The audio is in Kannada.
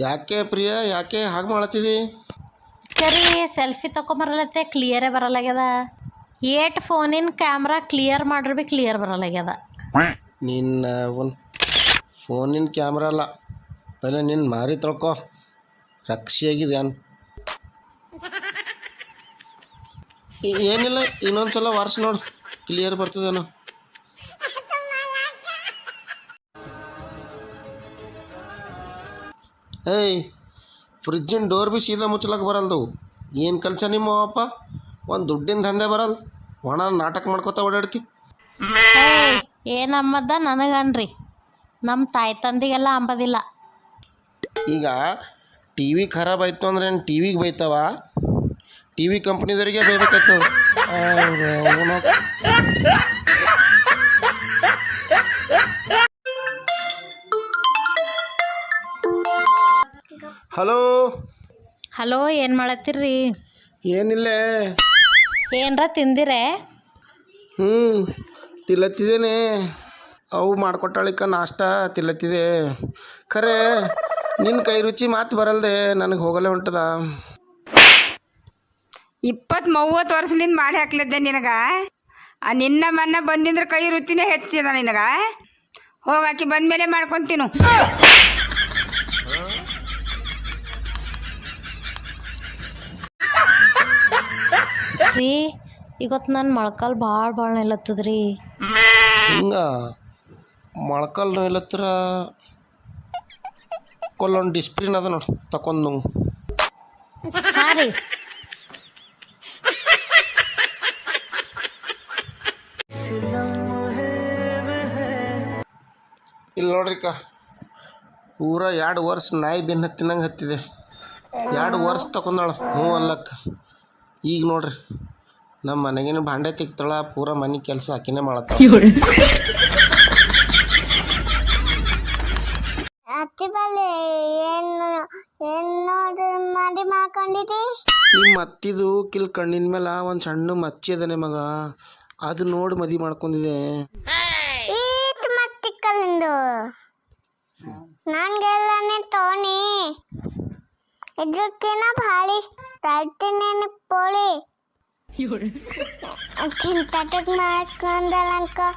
ಯಾಕೆ ಪ್ರಿಯ? ಯಾಕೆ? ಹಾಗೆ ಮಾಡತ್ತಿದಿ? ಕರಿ ಸೆಲ್ಫಿ ತೊಗೊಂಬರಲತ್ತೆ ಕ್ಲಿಯರೇ ಬರಲಾಗ್ಯದ. ಏಟ್ ಫೋನಿನ ಕ್ಯಾಮ್ರಾ ಕ್ಲಿಯರ್ ಮಾಡ್ರಿ ಬಿ ಕ್ಲಿಯರ್ ಬರಲಾಗ್ಯದ. ನಿನ್ನ ಒಂದು ಫೋನಿನ ಕ್ಯಾಮ್ರಾ ಅಲ್ಲ ಪೈಲೆ ನಿನ್ನ ಮಾರಿ ತೊಳ್ಕೊ. ರಕ್ಷಿಯಾಗಿದ್ಯಾನ್ ಏನಿಲ್ಲ ಇನ್ನೊಂದು ಸಲ ವಾರ್ಸ್ ನೋಡು. ಕ್ಲಿಯರ್ ಬರ್ತದೇನೋ. ಏಯ್ ಫ್ರಿಜ್ಜಿನ ಡೋರ್ ಬಿ ಸೀದಾ ಮುಚ್ಚಲಕ್ಕೆ ಬರಲ್ದು. ಏನು ಕಲ್ಸ ನಿಮ್ಮ ಅಪ್ಪ? ಒಂದು ದುಡ್ಡಿನ ದಂಧೆ ಬರಲ್ ಒಣ ನಾಟಕ ಮಾಡ್ಕೋತ ಓಡಾಡ್ತಿ. ಏನಮ್ಮದ ನನಗನ್ರಿ. ನಮ್ಮ ತಾಯಿ ತಂದಿಗೆಲ್ಲ ಅಂಬದಿಲ್ಲ. ಈಗ ಟಿ ವಿ ಖರಾಬ್ ಆಯಿತು ಅಂದ್ರೆ ಏನು ಟಿ ವಿಗೆ ಬೈತಾವ? ಟಿ ವಿ ಕಂಪ್ನಿದವರಿಗೆ ಬೈಬೇಕಾಯ್ತದ. ಹಲೋ? ಹಲೋ ಏನು ಮಾಡತ್ತೀರ್ರಿ ಏನಿಲ್ಲ. ಏನರ ತಿಂದಿರೇ? ಹ್ಞೂ ತಿಲ್ಲತ್ತಿದ್ದೇನೆ ಅವು ಮಾಡ್ಕೊಟ್ಟಾಳಿಕ ನಾಷ್ಟ ತಿಲ್ಲತ್ತಿದೆ ಖರೆ ನಿನ್ನ ಕೈ ರುಚಿ ಮಾತು ಬರಲ್ದೆ ನನಗೆ ಹೋಗಲೇ ಹೊಂಟದ. ಇಪ್ಪತ್ತು ಮೂವತ್ತು ವರ್ಷದಿಂದ ಮಾಡಿ ಹಾಕ್ಲಿದ್ದೆ ನಿನಗ. ಆ ನಿನ್ನ ಮನ್ನ ಬಂದಿಂದ್ರೆ ಕೈ ರುಚಿನೇ ಹೆಚ್ಚಿದ ನಿನಗ. ಹೋಗಾಕಿ ಬಂದ್ಮೇಲೆ ಮಾಡ್ಕೊಂತೀನು ರೀ ಇವತ್ತು ನನ್ನ ಮೊಳಕಾಲು ಭಾಳ ಭಾಳ ನಿಲ್ಲತ್ತದ್ರಿ ಹಿಂಗ ಮೊಳಕಾಲು ನೋಯ್ಲತ್ತರ ಕೊಲ್ಲೊಂದು ಡಿಸ್ಪ್ಲಿನ್ ಅದ ನೋಡಿ ತಕೊಂಡು ನಂಗೆ ಹಾಂ ರೀ ಇಲ್ಲಿ ನೋಡ್ರಿಕ ಪೂರ ಎರಡು ವರ್ಷ ನಾಯಿ ಬೆನ್ನ ಹತ್ತಿನಂಗೆ ಹತ್ತಿದೆ. ಎರಡು ವರ್ಷ ತಕೊಂಡಾಳು ಹ್ಞೂ ಅಲ್ಲಕ್ಕ. ಈಗ ನೋಡ್ರಿ. ನಮ್ಮ ಮನೆಗಿನ ಭಾಂಡೆ ತಿಕ್ತಳ ಪೂರ ಮನೆ ಕೆಲಸ ಆಕಿನೇ ಮಾಡತ್ತಾಳ. ಅತ್ತಿ ಬಲ್ಲಿ ಏನು ಏನು ಮಾಡಿ ಮಾಡ್ಕೊಂಡಿರಿ ನಿಮ್ಮ ಅತ್ತಿದು ಕಿಲ್ ಕಣ್ಣಿನ ಮೇಲೆ ಒಂದು ಸಣ್ಣ ಮಚ್ಚಿ ಅದನೆ ಮಗ ಅದು ನೋಡಿ ಮದಿ ಮಾಡ್ಕೊಂಡಿದೆ ಈಟ್ ಮತ್ತಿಕ್ಕಲಿಂದು ನನ್ಗೆಲ್ಲನೇ ತೋಣಿ. ಇದಕ್ಕಿನ ಭಾಳಿ ತರ್ತೀನಿ ಪೋಳಿ. Cinta tek mas kandalan kok.